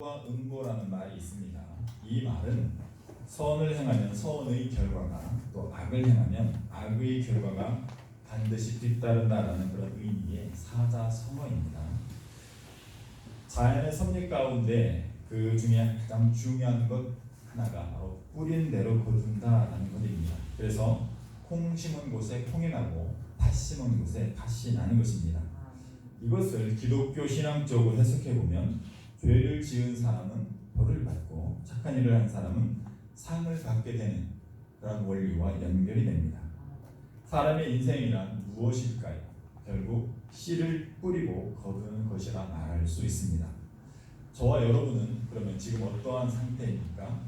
과 응보라는 말이 있습니다. 이 말은 선을 행하면 선의 결과가 또 악을 행하면 악의 결과가 반드시 뒤따른다라는 그런 의미의 사자성어입니다. 자연의 섭리 가운데 그 중에 가장 중요한 것 하나가 바로 뿌린 대로 거둔다라는 것입니다. 그래서 콩 심은 곳에 콩이 나고 팥 심은 곳에 팥이 나는 것입니다. 이것을 기독교 신앙적으로 해석해 보면 죄를 지은 사람은 벌을 받고 착한 일을 한 사람은 상을 받게 되는 그런 원리와 연결이 됩니다. 사람의 인생이란 무엇일까요? 결국 씨를 뿌리고 거두는 것이라 말할 수 있습니다. 저와 여러분은 그러면 지금 어떠한 상태입니까?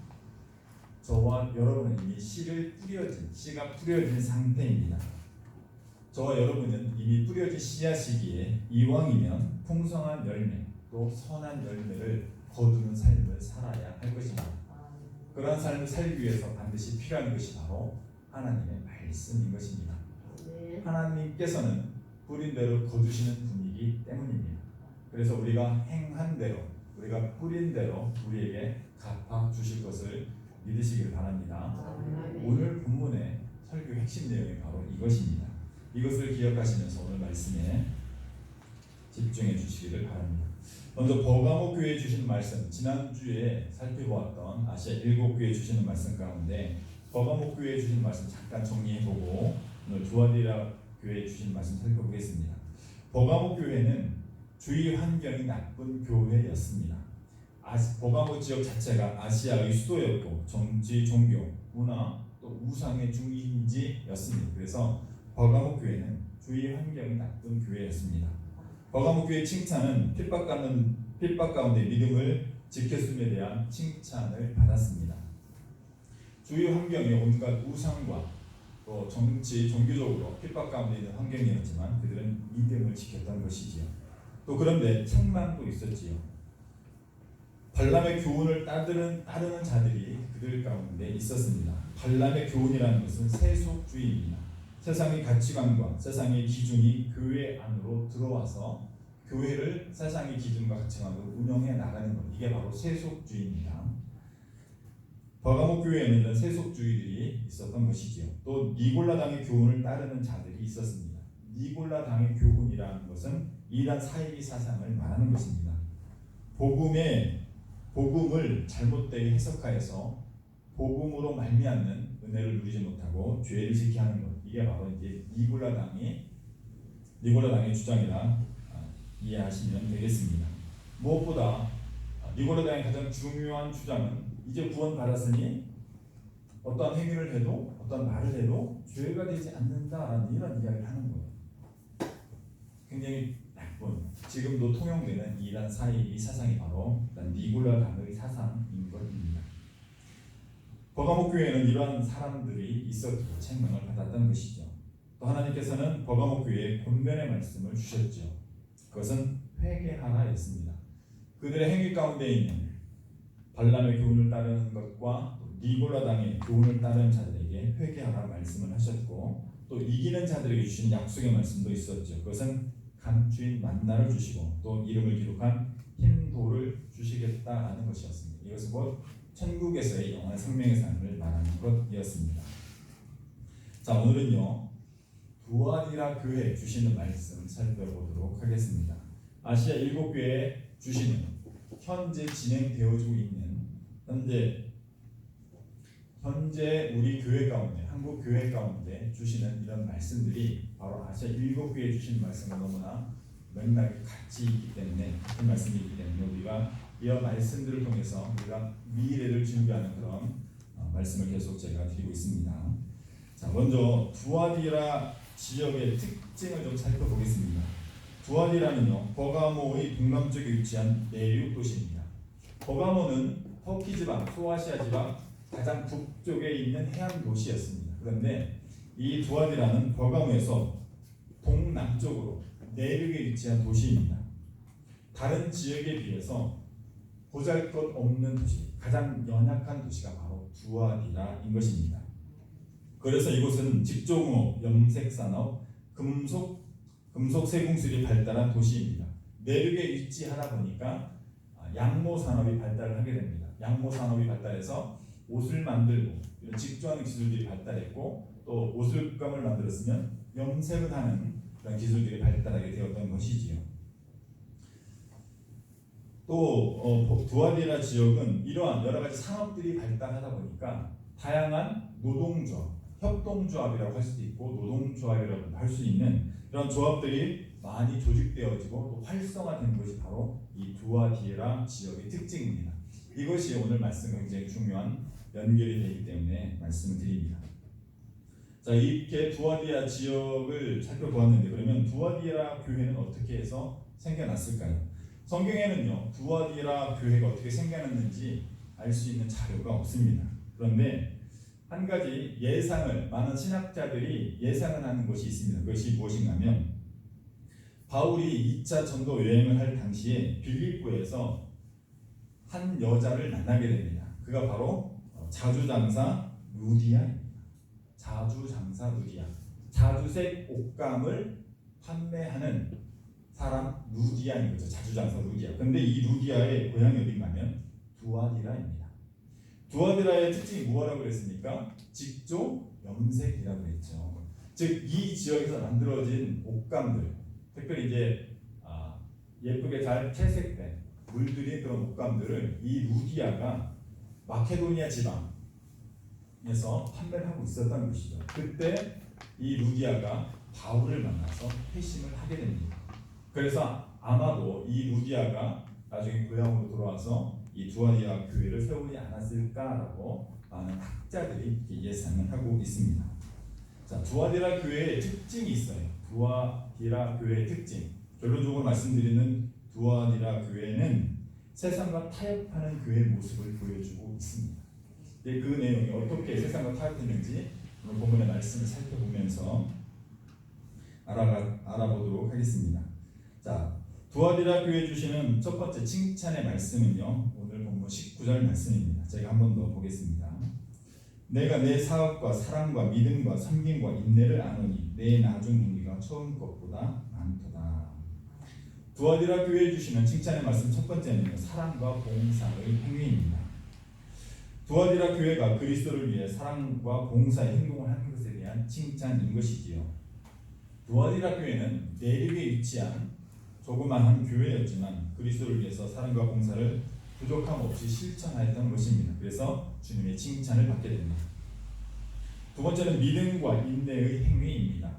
저와 여러분은 이미 씨를 뿌려진 씨가 뿌려진 상태입니다. 저와 여러분은 이미 뿌려진 씨앗이기에 이왕이면 풍성한 열매 또 선한 열매를 거두는 삶을 살아야 할 것입니다. 그러한 삶을 살기 위해서 반드시 필요한 것이 바로 하나님의 말씀인 것입니다. 네. 하나님께서는 뿌린 대로 거두시는 분이기 때문입니다. 그래서 우리가 행한 대로 우리가 뿌린 대로 우리에게 갚아 주실 것을 믿으시길 바랍니다. 오늘 본문의 설교 핵심 내용이 바로 이것입니다. 이것을 기억하시면서 오늘 말씀에 집중해 주시기를 바랍니다. 먼저 버가모 교회에 주신 말씀, 지난주에 살펴보았던 아시아 일곱 교회에 주시는 말씀 가운데 버가모 교회에 주신 말씀 잠깐 정리해보고 오늘 두아디라 교회에 주신 말씀 살펴보겠습니다. 버가모 교회는 주위 환경이 나쁜 교회였습니다. 버가모 지역 자체가 아시아의 수도였고 정치, 종교, 문화 또 우상의 중심지였습니다. 그래서 버가모 교회는 주위 환경이 나쁜 교회였습니다. 버가모 교회 칭찬은 핍박 가는 핍박 가운데 믿음을 지켰음에 대한 칭찬을 받았습니다. 주위 환경이 온갖 우상과 또 정치, 종교적으로 핍박 가운데 있는 환경이었지만 그들은 믿음을 지켰던 것이지요. 또 그런데 책망도 있었지요. 발람의 교훈을 따르는, 따르는 자들이 그들 가운데 있었습니다. 발람의 교훈이라는 것은 세속주의입니다. 세상의 가치관과 세상의 기준이 교회 안으로 들어와서 교회를 세상의 기준과 가치관으로 운영해 나가는 것 이게 바로 세속주의입니다. 버가모 교회에는 세속주의들이 있었던 것이지요. 또 니골라당의 교훈을 따르는 자들이 있었습니다. 니골라당의 교훈이라는 것은 이단 사이비 사상을 말하는 것입니다. 복음의 복음을 잘못되게 해석하여서 복음으로 말미암는 은혜를 누리지 못하고 죄를 지게 하는 것 이게 바로 이제 니골라당이 니골라당의 주장이라 아, 이해하시면 되겠습니다. 무엇보다 아, 니골라당의 가장 중요한 주장은 이제 구원 받았으니 어떠한 행위를 해도 어떠한 말을 해도 죄가 되지 않는다라는 이런 이야기를 하는 거예요. 굉장히 나쁜 지금도 통용되는 이란 사이 이 사상이 바로 니골라 당의 사상인 것입니다. 버가목 교회에는 이러한 사람들이 있었고 책망을 받았던 것이죠. 또 하나님께서는 버가목 교회에 권면의 말씀을 주셨죠. 그것은 회개하라였습니다. 그들의 행위 가운데 있는 발람의 교훈을 따르는 것과 니골라당의 교훈을 따르는 자들에게 회개하라 말씀을 하셨고 또 이기는 자들에게 주신 약속의 말씀도 있었죠. 그것은 감추인 만나를 주시고 또 이름을 기록한 흰 돌을 주시겠다라는 것이었습니다. 이것은 곧 천국에서의 영원한 생명의 삶을 말하는 것이었습니다. 자 오늘은요 두아디라 교회 주시는 말씀 살펴보도록 하겠습니다. 아시아 일곱 교회 주시는 현재 진행되어지고 있는 현재 현재 우리 교회 가운데 한국 교회 가운데 주시는 이런 말씀들이 바로 아시아 일곱 교회 주신 말씀과 너무나 맥락이 같이 있기 때문에 같은 말씀이 있기 때문에 우리가 이 말씀들을 통해서 우리가 미래를 준비하는 그런 어, 말씀을 계속 제가 드리고 있습니다. 자 먼저 두아디라 지역의 특징을 좀 살펴보겠습니다. 두아디라는요 버가모의 동남쪽에 위치한 내륙 도시입니다. 버가모는 터키 지방, 소아시아 지방 가장 북쪽에 있는 해안 도시였습니다. 그런데 이 두아디라는 버가모에서 동남쪽으로 내륙에 위치한 도시입니다. 다른 지역에 비해서 보잘것 없는 도시, 가장 연약한 도시가 바로 두아디라인 것입니다. 그래서 이곳은 직조공업, 염색산업, 금속 금속 세공술이 발달한 도시입니다. 내륙에 위치하다 보니까 양모 산업이 발달을 하게 됩니다. 양모 산업이 발달해서 옷을 만들고 이런 직조하는 기술들이 발달했고 또 옷을감을 만들었으면 염색을 하는 그런 기술들이 발달하게 되었던 것이지요. 또 어, 두아디라 지역은 이러한 여러 가지 산업들이 발달하다 보니까 다양한 노동조합, 협동조합이라고 할 수도 있고 노동조합이라고 할 수 있는 이런 조합들이 많이 조직되어지고 또 활성화된 것이 바로 이 두아디라 지역의 특징입니다. 이것이 오늘 말씀 굉장히 중요한 연결이 되기 때문에 말씀을 드립니다. 자 이렇게 두아디라 지역을 살펴보았는데 그러면 두아디라 교회는 어떻게 해서 생겨났을까요? 성경에는요 두아디라 교회가 어떻게 생겨났는지 알 수 있는 자료가 없습니다. 그런데 한 가지 예상을 많은 신학자들이 예상을 하는 것이 있습니다. 그것이 무엇인가면 바울이 2차 전도 여행을 할 당시에 빌립보에서 한 여자를 만나게 됩니다. 그가 바로 자주장사 루디아입니다. 자주장사 루디아. 자주색 옷감을 판매하는 사람 루디아인 거죠. 자주장사 루디아. 근데 이 루디아의 고향이 어딘가면 두아디라입니다. 두아디라의 특징이 뭐라고 그랬습니까? 직조 염색이라고 했죠. 즉 이 지역에서 만들어진 옷감들, 특별히 이제 아, 예쁘게 잘 채색된 물들인 그런 옷감들을 이 루디아가 마케도니아 지방에서 판매를 하고 있었던 것이죠. 그때 이 루디아가 바울을 만나서 회심을 하게 됩니다. 그래서 아마도 이 루디아가 나중에 고향으로 돌아와서 이 두아디라 교회를 세우지 않았을까라고 많은 학자들이 예상을 하고 있습니다. 자, 두아디라 교회의 특징이 있어요. 두아디라 교회의 특징. 결론적으로 말씀드리는 두아디라 교회는 세상과 타협하는 교회의 모습을 보여주고 있습니다. 네, 그 내용이 어떻게 세상과 타협했는지 오늘 본문의 말씀을 살펴보면서 알아가, 알아보도록 하겠습니다. 자, 두아디라 교회 주시는 첫 번째 칭찬의 말씀은요. 오늘 본문 19절 말씀입니다. 제가 한 번 더 보겠습니다. 내가 내 사업과 사랑과 믿음과 섬김과 인내를 아노니 내 나중 행위가 처음 것보다 많도다. 두아디라 교회 주시는 칭찬의 말씀 첫 번째는 사랑과 봉사의 행위입니다. 두아디라 교회가 그리스도를 위해 사랑과 봉사의 행동을 하는 것에 대한 칭찬인 것이지요. 두아디라 교회는 내륙에 위치한 조그마한 교회였지만 그리스도를 위해서 사랑과 봉사를 부족함 없이 실천하였던 것입니다. 그래서 주님의 칭찬을 받게 됩니다. 두 번째는 믿음과 인내의 행위입니다.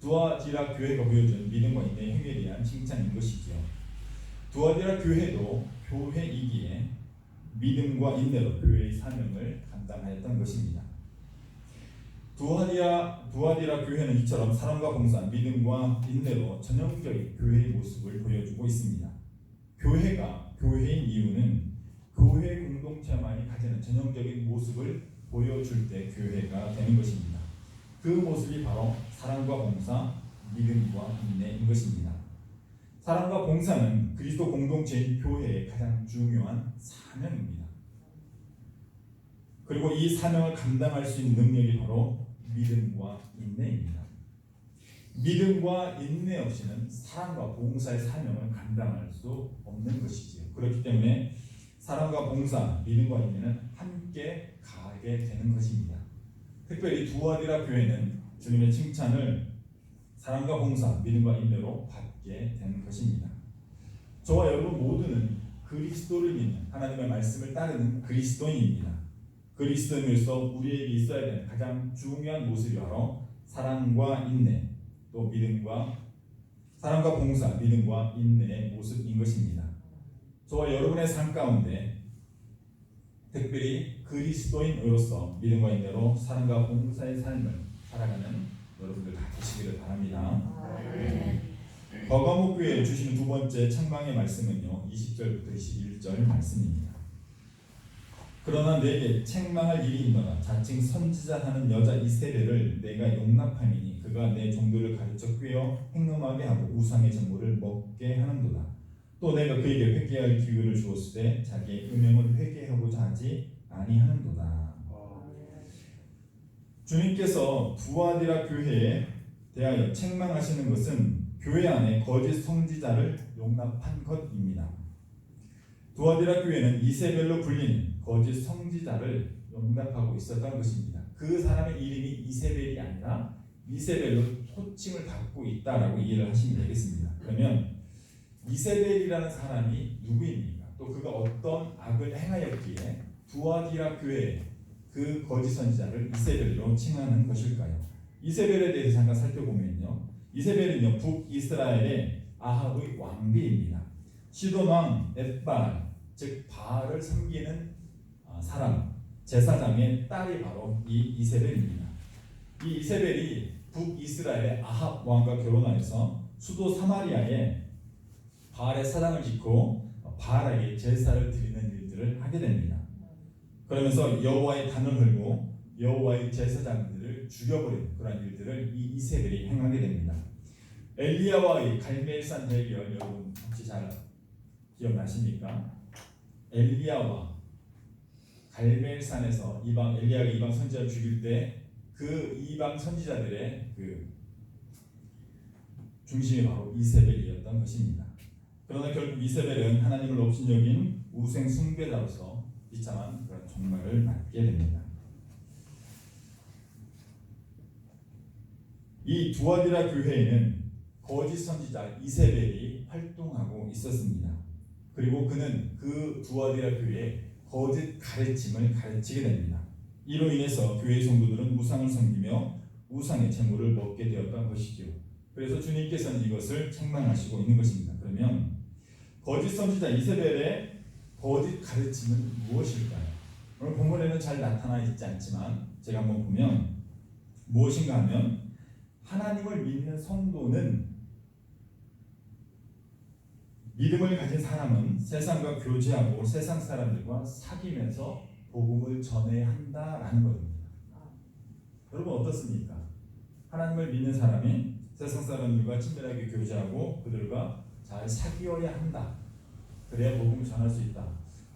두아디라 교회가 보여준 믿음과 인내의 행위에 대한 칭찬인 것이지요. 두아디라 교회도 교회이기에 믿음과 인내로 교회의 사명을 감당하였던 것입니다. 두아디라 두아디라 교회는 이처럼 사랑과 봉사, 믿음과 인내로 전형적인 교회의 모습을 보여주고 있습니다. 교회가 교회인 이유는 교회 공동체만이 가지는 전형적인 모습을 보여줄 때 교회가 되는 것입니다. 그 모습이 바로 사랑과 봉사, 믿음과 인내인 것입니다. 사랑과 봉사는 그리스도 공동체인 교회의 가장 중요한 사명입니다. 그리고 이 사명을 감당할 수 있는 능력이 바로 믿음과 인내입니다. 믿음과 인내 없이는 사랑과 봉사의 사명을 감당할 수 없는 것이지요. 그렇기 때문에 사랑과 봉사, 믿음과 인내는 함께 가게 되는 것입니다. 특별히 두아디라 교회는 주님의 칭찬을 사랑과 봉사, 믿음과 인내로 받게 되는 것입니다. 저와 여러분 모두는 그리스도를 믿는 하나님의 말씀을 따르는 그리스도인입니다. 그리스도인으로서 우리에게 있어야 되는 가장 중요한 모습이 바로 사랑과 인내, 또 믿음과 사랑과 봉사, 믿음과 인내의 모습인 것입니다. 저와 여러분의 삶 가운데 특별히 그리스도인으로서 믿음과 인내로 사랑과 봉사의 삶을 살아가는 여러분들 다 되시기를 바랍니다. 버가목 교회에 주시는 두 번째 창방의 말씀은요. 20절부터 21절 말씀입니다. 그러나 내게 책망할 일이 있노라. 자칭 선지자 하는 여자 이세벨을 내가 용납함이니 그가 내 종들을 가르쳐 꿰어 행음하게 하고 우상의 정보를 먹게 하는도다. 또 내가 그에게 회개할 기회를 주었을 때 자기의 음행을 회개하고자 하지 아니하는도다. 주님께서 두아디라 교회에 대하여 책망하시는 것은 교회 안에 거짓 성지자를 용납한 것입니다. 두아디라 교회는 이세벨로 불리는 거짓 성지자를 용납하고 있었던 것입니다. 그 사람의 이름이 이세벨이 아니라 이세벨로 호칭을 받고 있다라고 이해를 하시면 되겠습니다. 그러면 이세벨이라는 사람이 누구입니까? 또 그가 어떤 악을 행하였기에 두아디라 교회 그 거짓 선지자를 이세벨로 칭하는 것일까요? 이세벨에 대해서 잠깐 살펴보면요. 이세벨은요 북이스라엘의 아합의 왕비입니다. 시돈 왕 에발 즉 바알을 섬기는 아, 사람 제사장의 딸이 바로 이 이세벨입니다. 이 이세벨이 북이스라엘의 아합 왕과 결혼하여서 수도 사마리아에 바알의 사랑을 짓고 바알에게 제사를 드리는 일들을 하게 됩니다. 그러면서 여호와의 단을 흘고 여호와의 제사장들을 죽여버리는 그런 일들을 이 이세벨이 행하게 됩니다. 엘리야와의 갈멜산 대결 여러분 혹시 잘 기억나십니까? 엘리야와 갈멜산에서 이방 엘리야가 이방 선지자를 죽일 때 그 이방 선지자들의 그 중심이 바로 이세벨이었던 것입니다. 그러나 결국 이세벨은 하나님을 업신여긴 우생 숭배자로서 비참한 그런 종말을 맞게 됩니다. 이 두아디라 교회에는 거짓 선지자 이세벨이 활동하고 있었습니다. 그리고 그는 그 두아디라 교회에 거짓 가르침을 가르치게 됩니다. 이로 인해서 교회 성도들은 우상을 섬기며 우상의 재물을 먹게 되었던 것이죠. 그래서 주님께서는 이것을 책망하시고 있는 것입니다. 그러면 거짓 선지자 이세벨의 거짓 가르침은 무엇일까요? 오늘 본문에는 잘 나타나 있지 않지만 제가 한번 보면 무엇인가 하면 하나님을 믿는 성도는 믿음을 가진 사람은 세상과 교제하고 세상 사람들과 사귀면서 복음을 전해야 한다라는 겁니다. 여러분 어떻습니까? 하나님을 믿는 사람이 세상 사람들과 친밀하게 교제하고 그들과 잘 사귀어야 한다. 그래야 복음을 전할 수 있다.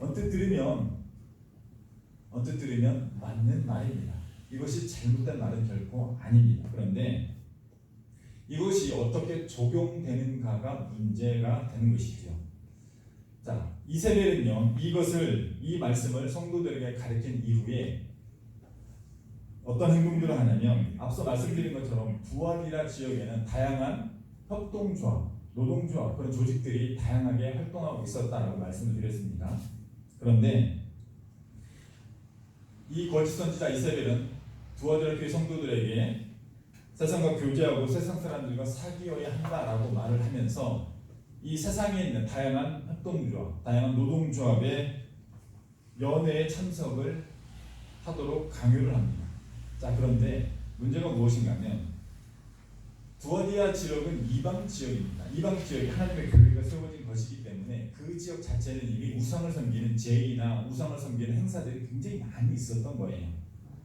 언뜻 들으면 언뜻 들으면 맞는 말입니다. 이것이 잘못된 말은 결코 아닙니다. 그런데 이것이 어떻게 적용되는가가 문제가 되는 것이죠. 자, 이세벨은요, 이것을, 이 말씀을 성도들에게 가르친 이후에 어떤 행동들을 하냐면, 앞서 말씀드린 것처럼 부활이라 지역에는 다양한 협동조합, 노동조합, 그런 조직들이 다양하게 활동하고 있었다라고 말씀을 드렸습니다. 그런데 이 거짓 선지자 이세벨은 두아디라 교회 성도들에게 세상과 교제하고 세상 사람들과 사귀어야 한다라고 말을 하면서 이 세상에 있는 다양한 협동조합, 다양한 노동조합의 연회에 참석을 하도록 강요를 합니다. 자 그런데 문제가 무엇인가 하면 두어디아 지역은 이방 지역입니다. 이방 지역에 하나님의 교회가 세워진 것이기 때문에 그 지역 자체는 이미 우상을 섬기는 제의나 우상을 섬기는 행사들이 굉장히 많이 있었던 거예요.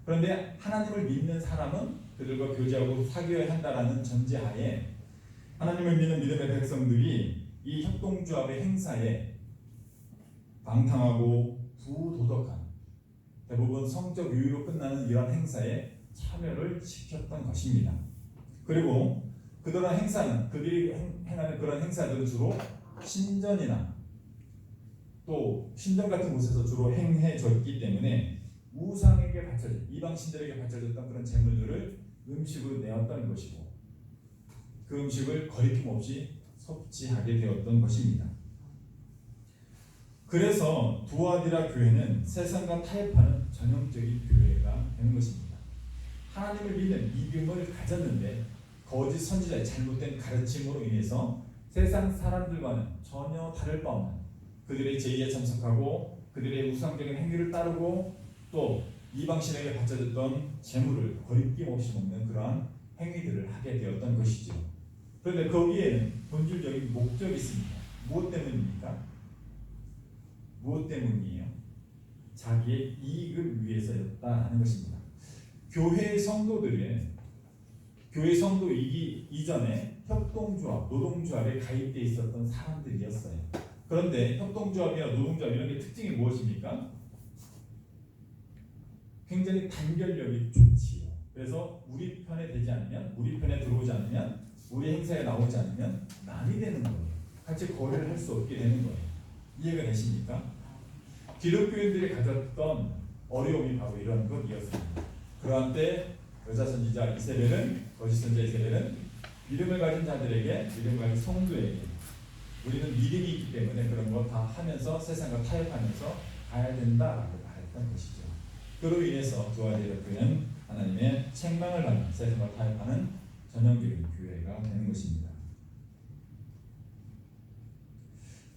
그런데 하나님을 믿는 사람은 그들과 교제하고 사귀어야 한다라는 전제하에 하나님을 믿는 믿음의 백성들이 이 협동조합의 행사에 방탕하고 부도덕한 대부분 성적 유의로 끝나는 이런 행사에 참여를 시켰던 것입니다. 그리고 그들의 행사는 그들이 행하는 그런 행사들은 주로 신전이나 또 신전 같은 곳에서 주로 행해졌기 때문에 우상에게 바쳐진 이방 신들에게 바쳐졌던 그런 재물들을 음식으로 내었다는 것이고 그 음식을 거리낌 없이 섭취하게 되었던 것입니다. 그래서 두아디라 교회는 세상과 타협하는 전형적인 교회가 되는 것입니다. 하나님을 믿는 믿음을 가졌는데 거짓 선지자의 잘못된 가르침으로 인해서 세상 사람들과는 전혀 다를 바 없는 그들의 제의에 참석하고 그들의 우상적인 행위를 따르고 또 이방신에게 바쳐졌던 재물을 거리낌 없이 먹는 그러한 행위들을 하게 되었던 것이죠. 그런데 거기에는 본질적인 목적이 있습니다. 무엇 때문입니까? 무엇 때문이에요? 자기의 이익을 위해서였다 하는 것입니다. 교회 성도들의 교회 성도이기 이전에 협동조합, 노동조합에 가입돼 있었던 사람들이었어요. 그런데 협동조합이나 노동조합 이런 게 특징이 무엇입니까? 굉장히 단결력이 좋지요. 그래서 우리 편에 되지 않으면, 우리 편에 들어오지 않으면, 우리 행사에 나오지 않으면 남이 되는 거예요. 같이 거래를 할 수 없게 되는 거예요. 이해가 되십니까? 기독교인들이 가졌던 어려움이 바로 이런 것이었습니다. 그러한 때 여자 선지자 이세벨은 거짓 선지자 이세벨은 믿음을 가진 자들에게 믿음을 가진 성도에게 우리는 믿음이 있기 때문에 그런 거 다 하면서 세상과 타협하면서 가야 된다라고 말했던 것이죠. 그로 인해서 두아디라 교회는 하나님의 책망을 받는 세상과 타협하는 전형적인 교회가 되는 것입니다.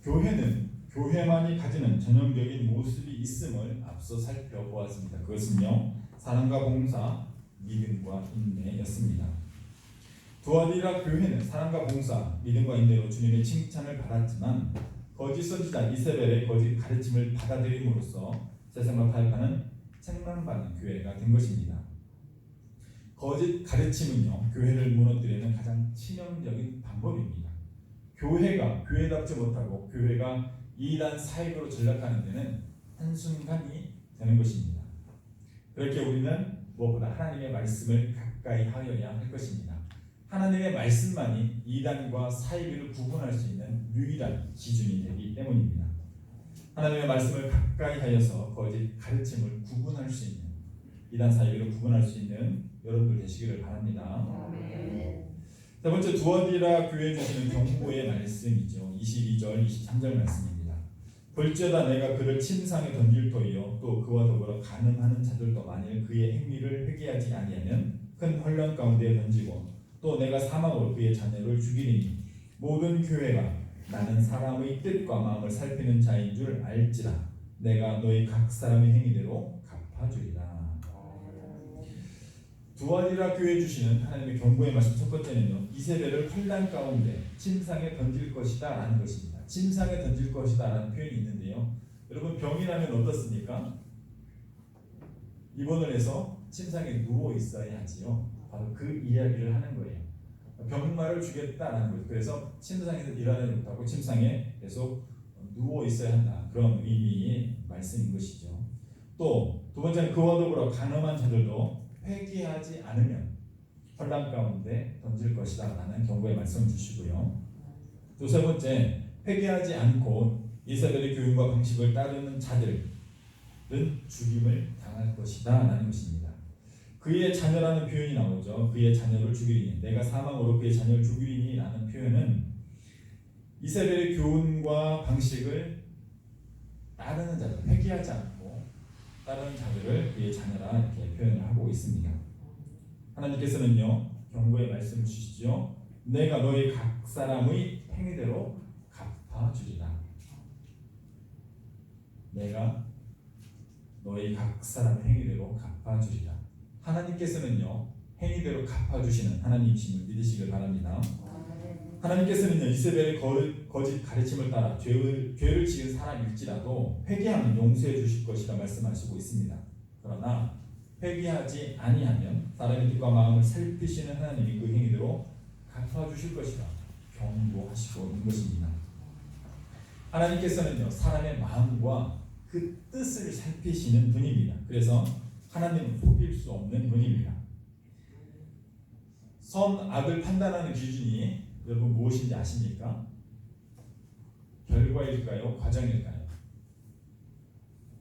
교회는 교회만이 가지는 전형적인 모습이 있음을 앞서 살펴보았습니다. 그것은요 사랑과 봉사, 믿음과 인내였습니다. 두아디라 교회는 사랑과 봉사, 믿음과 인내로 주님의 칭찬을 받았지만 거짓 선지자 이세벨의 거짓 가르침을 받아들임으로써 세상과 타협하는 책망받는 교회가 된 것입니다. 거짓 가르침은요 교회를 무너뜨리는 가장 치명적인 방법입니다. 교회가 교회답지 못하고 교회가 이단 사익으로 전락하는 데는 한순간이 되는 것입니다. 그렇게 우리는 무엇보다 하나님의 말씀을 가까이 하여야 할 것입니다. 하나님의 말씀만이 이단과 사이비를 구분할 수 있는 유일한 기준이 되기 때문입니다. 하나님의 말씀을 가까이 하여서 거짓 가르침을 구분할 수 있는 이단 사이비를 구분할 수 있는 여러분들 되시기를 바랍니다. 세 번째 두어디라 교회 주시는 경고의 말씀이죠. 22절, 23절 말씀입니다. 볼지어다 내가 그를 침상에 던질 터이요 또 그와 더불어 가늠하는 자들도 만일 그의 행위를 회개하지 아니하면 큰 혼란 가운데 던지고 또 내가 사망으로 그의 자녀를 죽이리니 모든 교회가 나는 사람의 뜻과 마음을 살피는 자인 줄 알지라 내가 너희 각 사람의 행위대로 갚아주리라. 두아디라 교회 주시는 하나님의 경고의 말씀 첫 번째는요 이세벨을 혼란 가운데 침상에 던질 것이다 라는 것입니다. 침상에 던질 것이다 라는 표현이 있는데요. 여러분 병이 나면 어떻습니까? 입원을 해서 침상에 누워 있어야 하지요. 바로 그 이야기를 하는 거예요. 병마를 주겠다라는 거죠. 그래서 침상에서 일하지 못하고 침상에 계속 누워 있어야 한다. 그런 의미의 말씀인 것이죠. 또 두 번째는 그와 더불어 가늠한 자들도 회개하지 않으면 혼란 가운데 던질 것이다 라는 경고의 말씀을 주시고요. 또 세 번째 회개하지 않고 이스라엘의 교훈과 방식을 따르는 자들은 죽임을 당할 것이다 라는 것입니다. 그의 자녀라는 표현이 나오죠. 그의 자녀를 죽이리니 내가 사망으로 그의 자녀를 죽이리니라는 표현은 이스라엘의 교훈과 방식을 따르는 자들, 회개하지 않고 따르는 자들을 그의 자녀라 이렇게 표현을 하고 있습니다. 하나님께서는요 경고의 말씀 주시죠. 내가 너희 각 사람의 행위대로 갚아주리라. 내가 너희 각 사람의 행위대로 갚아주리라. 하나님께서는요 행위대로 갚아주시는 하나님이심을 믿으시길 바랍니다. 하나님께서는요 이세벨의 거짓 가르침을 따라 죄를 죄를 지은 사람일지라도 회개하면 용서해 주실 것이라 말씀하시고 있습니다. 그러나 회개하지 아니하면 사람의 뜻과 마음을 살피시는 하나님이 그 행위대로 갚아 주실 것이라 경고하시고 있는 것입니다. 하나님께서는요 사람의 마음과 그 뜻을 살피시는 분입니다. 그래서 하나님은 속일 수 없는 분입니다. 선 악을 판단하는 기준이 여러분 무엇인지 아십니까? 결과일까요? 과정일까요?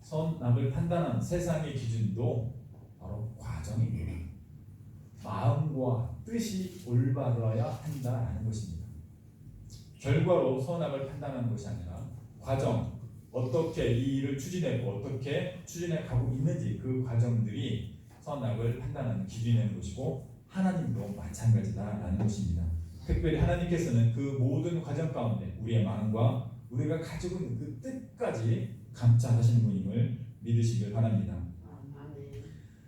선 악을 판단하는 세상의 기준도 바로 과정입니다. 마음과 뜻이 올바라야 한다라는 것입니다. 결과로 선악을 판단하는 것이 아니라 과정, 어떻게 이 일을 추진했고 어떻게 추진해 가고 있는지 그 과정들이 선악을 판단하는 기준이 되는 것이고 하나님도 마찬가지다라는 것입니다. 특별히 하나님께서는 그 모든 과정 가운데 우리의 마음과 우리가 가지고 있는 그 뜻까지 감찰하시는 분임을 믿으시길 바랍니다.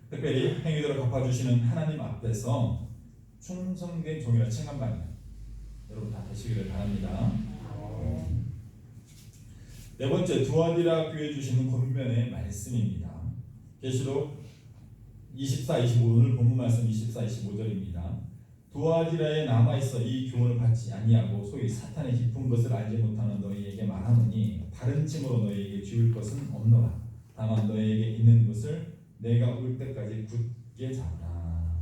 특별히 행위대로 갚아주시는 하나님 앞에서 충성된 종이라 칭함받는 여러분 다 되시기를 바랍니다. 네 번째 두아디라 교회 주시는 권면의 말씀입니다. 계시록 24, 25 오늘 본문 말씀 24, 25절입니다. 두아디라에 남아 있어 이 교훈을 받지 아니하고 소위 사탄의 깊은 것을 알지 못하는 너희에게 말하노니 다른 찜으로 너희에게 지울 것은 없노라. 다만 너희에게 있는 것을 내가 올 때까지 굳게 잡라.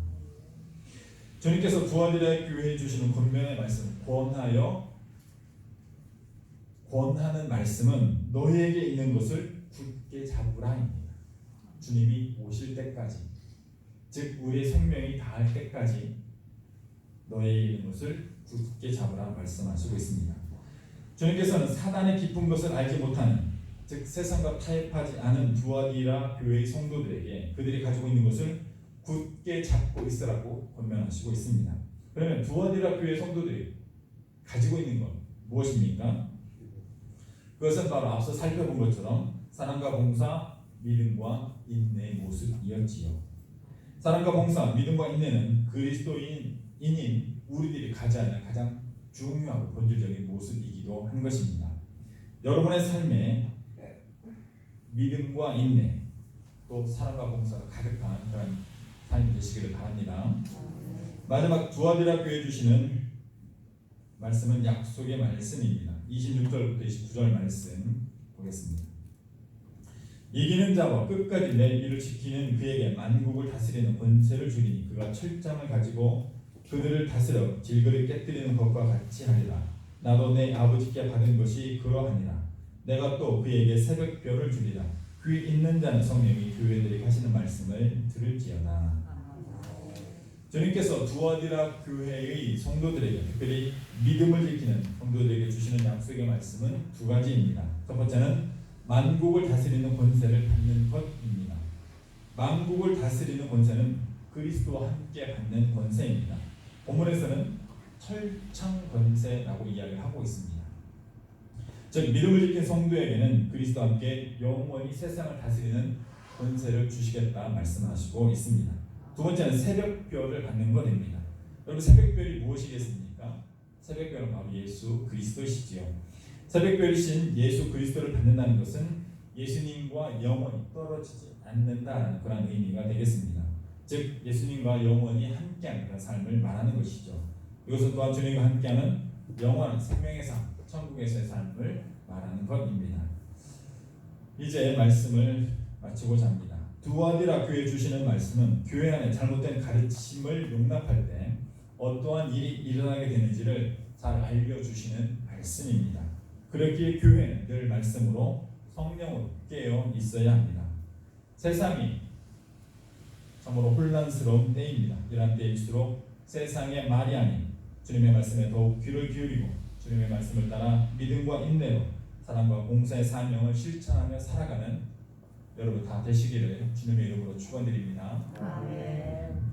주님께서 두아디라의 교회에 주시는 권면의 말씀 권하여 권하는 말씀은 너희에게 있는 것을 굳게 잡으라입니다. 주님이 오실 때까지, 즉 우리의 생명이 다할 때까지 너희에게 있는 것을 굳게 잡으라 말씀하시고 있습니다. 주님께서는 사단의 깊은 것을 알지 못하는 즉 세상과 타협하지 않은 두아디라 교회의 성도들에게 그들이 가지고 있는 것을 굳게 잡고 있으라고 권면하시고 있습니다. 그러면 두아디라 교회 성도들이 가지고 있는 것 무엇입니까? 그것은 바로 앞서 살펴본 것처럼 사랑과 봉사, 믿음과 인내의 모습이었지요. 사랑과 봉사, 믿음과 인내는 그리스도인인 우리들이 가져야 할 가장 중요하고 본질적인 모습이기도 한 것입니다. 여러분의 삶에 믿음과 인내 또 사랑과 봉사가 가득한 그런 삶이 되시기를 바랍니다. 마지막 두아디라 교회 주시는 말씀은 약속의 말씀입니다. 26절부터 29절 말씀 보겠습니다. 이기는 자와 끝까지 내 일을 지키는 그에게 만국을 다스리는 권세를 주리니 그가 철장을 가지고 그들을 다스려 길거리 깨뜨리는 것과 같이 하리라. 나도 내 아버지께 받은 것이 그러하니라. 내가 또 그에게 새벽별을 주리라. 귀 있는 자는 성령이 교회들이 하시는 말씀을 들을지어다. 주님께서 두아디라 교회의 성도들에게 특별히 믿음을 지키는 성도들에게 주시는 약속의 말씀은 두 가지입니다. 첫 번째는 만국을 다스리는 권세를 받는 것입니다. 만국을 다스리는 권세는 그리스도와 함께 받는 권세입니다. 본문에서는 철창 권세라고 이야기를 하고 있습니다. 즉 믿음을 지킨 성도에게는 그리스도와 함께 영원히 세상을 다스리는 권세를 주시겠다 말씀하시고 있습니다. 두 번째는 새벽별을 받는 것입니다. 여러분 새벽별이 무엇이겠습니까? 새벽별은 바로 예수 그리스도시지요. 새벽별이신 예수 그리스도를 받는다는 것은 예수님과 영원히 떨어지지 않는다라는 그런 의미가 되겠습니다. 즉 예수님과 영원히 함께하는 그런 삶을 말하는 것이죠. 이것은 또한 주님과 함께하는 영원한 생명의 삶, 천국에서의 삶을 말하는 것입니다. 이제 말씀을 마치고자 합니다. 두아디라 교회 주시는 말씀은 교회 안에 잘못된 가르침을 용납할 때 어떠한 일이 일어나게 되는지를 잘 알려주시는 말씀입니다. 그렇기에 교회는 늘 말씀으로 성령으로 깨어 있어야 합니다. 세상이 참으로 혼란스러운 때입니다. 이러한 때일수록 세상의 말이 아닌 주님의 말씀에 더욱 귀를 기울이고 주님의 말씀을 따라 믿음과 인내로 사랑과 봉사의 사명을 실천하며 살아가는 여러분 다 되시기를 주님의 이름으로 축원드립니다. 아멘.